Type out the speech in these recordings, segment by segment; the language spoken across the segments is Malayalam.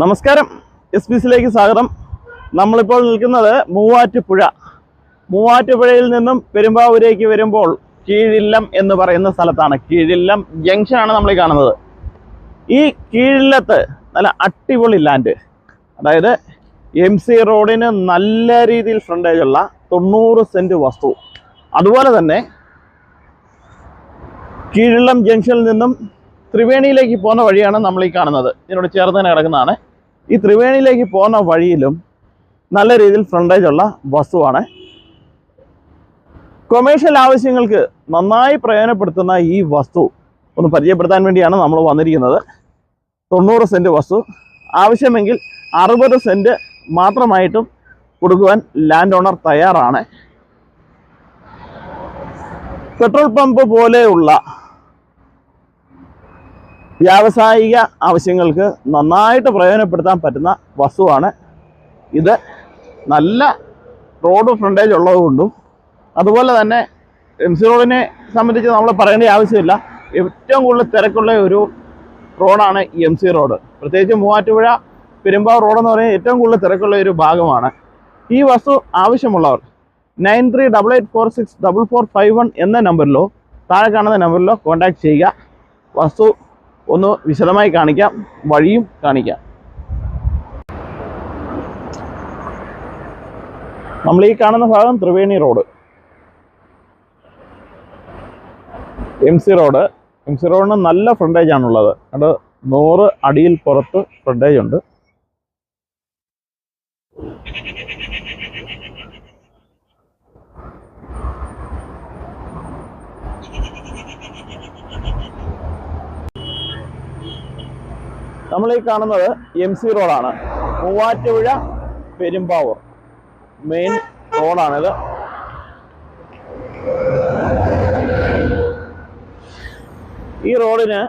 നമസ്കാരം. എസ് പി സിയിലേക്ക് സ്വാഗതം. നമ്മളിപ്പോൾ നിൽക്കുന്നത് മൂവാറ്റുപുഴ. മൂവാറ്റുപുഴയിൽ നിന്നും പെരുമ്പാവൂരേക്ക് വരുമ്പോൾ കീഴില്ലം എന്ന് പറയുന്ന സ്ഥലത്താണ്. കീഴില്ലം ജംഗ്ഷനാണ് നമ്മൾ കാണുന്നത്. ഈ കീഴില്ലത്ത് നല്ല അടിപൊളി ലാൻഡ് അതായത് എം സി റോഡിന് നല്ല രീതിയിൽ ഫ്രണ്ടേജ് ഉള്ള തൊണ്ണൂറ് സെന്റ് വസ്തു. അതുപോലെ തന്നെ കീഴില്ലം ജംഗ്ഷനിൽ നിന്നും ത്രിവേണിയിലേക്ക് പോകുന്ന വഴിയാണ് നമ്മൾ ഈ കാണുന്നത്. ഇതിനോട് ചേർന്ന് തന്നെ കിടക്കുന്നതാണ് ഈ ത്രിവേണിയിലേക്ക് പോകുന്ന വഴിയിലും നല്ല രീതിയിൽ ഫ്രണ്ടേജ് ഉള്ള ബസ്സുമാണ് കൊമേഴ്ഷ്യൽ ആവശ്യങ്ങൾക്ക് നന്നായി പ്രയോജനപ്പെടുത്തുന്ന ഈ വസ്തു ഒന്ന് പരിചയപ്പെടുത്താൻ വേണ്ടിയാണ് നമ്മൾ വന്നിരിക്കുന്നത്. തൊണ്ണൂറ് സെന്റ് വസ്തു. ആവശ്യമെങ്കിൽ അറുപത് സെന്റ് മാത്രമായിട്ടും കൊടുക്കുവാൻ ലാൻഡ് ഓണർ തയ്യാറാണ്. പെട്രോൾ പമ്പ് പോലെയുള്ള വ്യാവസായിക ആവശ്യങ്ങൾക്ക് നന്നായിട്ട് പ്രയോജനപ്പെടുത്താൻ പറ്റുന്ന വസ്തുവാണ് ഇത്. നല്ല റോഡ് ഫ്രണ്ടേജ് ഉള്ളതുകൊണ്ടും അതുപോലെ തന്നെ എം സി റോഡിനെ സംബന്ധിച്ച് നമ്മൾ പറയേണ്ട ആവശ്യമില്ല. ഏറ്റവും കൂടുതൽ തിരക്കുള്ള ഒരു റോഡാണ് എം സി റോഡ് പ്രത്യേകിച്ച് മൂവാറ്റുപുഴ പെരുമ്പാവൂർ റോഡ് എന്ന് പറയുന്നത് ഏറ്റവും കൂടുതൽ തിരക്കുള്ള ഒരു ഭാഗമാണ്. ഈ വസ്തു ആവശ്യമുള്ളവർ nine three double eight four six double four five one എന്ന നമ്പറിലോ താഴെ കാണുന്ന നമ്പറിലോ കോൺടാക്ട് ചെയ്യുക. വസ്തു ഒന്ന് വിശദമായി കാണിക്കാം വഴിയും കാണിക്കാം. നമ്മൾ ഈ കാണുന്ന ഭാഗം Triveni road. M C road M C റോഡിന് നല്ല ഫ്രണ്ടേജ് ആണുള്ളത്. അത് നൂറ് അടിയിൽ പുറത്ത് ഫ്രണ്ടേജ് ഉണ്ട്. നമ്മൾ ഈ കാണുന്നത് എം സി റോഡാണ് മൂവാറ്റുപുഴ പെരുമ്പാവൂർ. മെയിൻ റോഡാണിത് ഈ റോഡിന്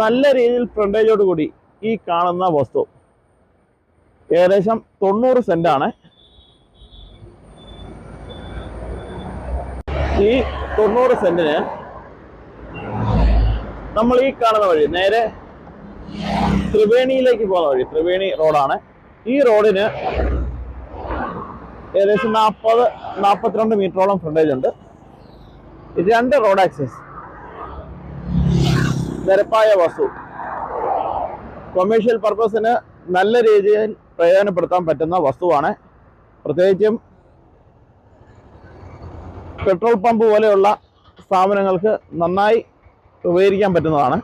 നല്ല രീതിയിൽ ഫ്രണ്ടേജോട് കൂടി ഈ കാണുന്ന വസ്തു. ഏകദേശം തൊണ്ണൂറ് ആണ്. ഈ തൊണ്ണൂറ് സെന്റിന് നമ്മൾ ഈ കാണുന്ന വഴി നേരെ ത്രിവേണിയിലേക്ക് പോകുന്ന വഴി ത്രിവേണി റോഡാണ്. ഈ റോഡിന് ഏകദേശം നാൽപ്പത് നാൽപ്പത്തിരണ്ട് മീറ്ററോളം ഫ്രണ്ടേജ് ഉണ്ട്. രണ്ട് റോഡ് ആക്സസ് നിരപ്പായ വസ്തു. കൊമേഴ്ഷ്യൽ പർപ്പസിന് നല്ല രീതിയിൽ പ്രയോജനപ്പെടുത്താൻ പറ്റുന്ന വസ്തുവാണ്. പ്രത്യേകിച്ചും പെട്രോൾ പമ്പ് പോലെയുള്ള സ്ഥാപനങ്ങൾക്ക് നന്നായി ഉപകരിക്കാൻ പറ്റുന്നതാണ്.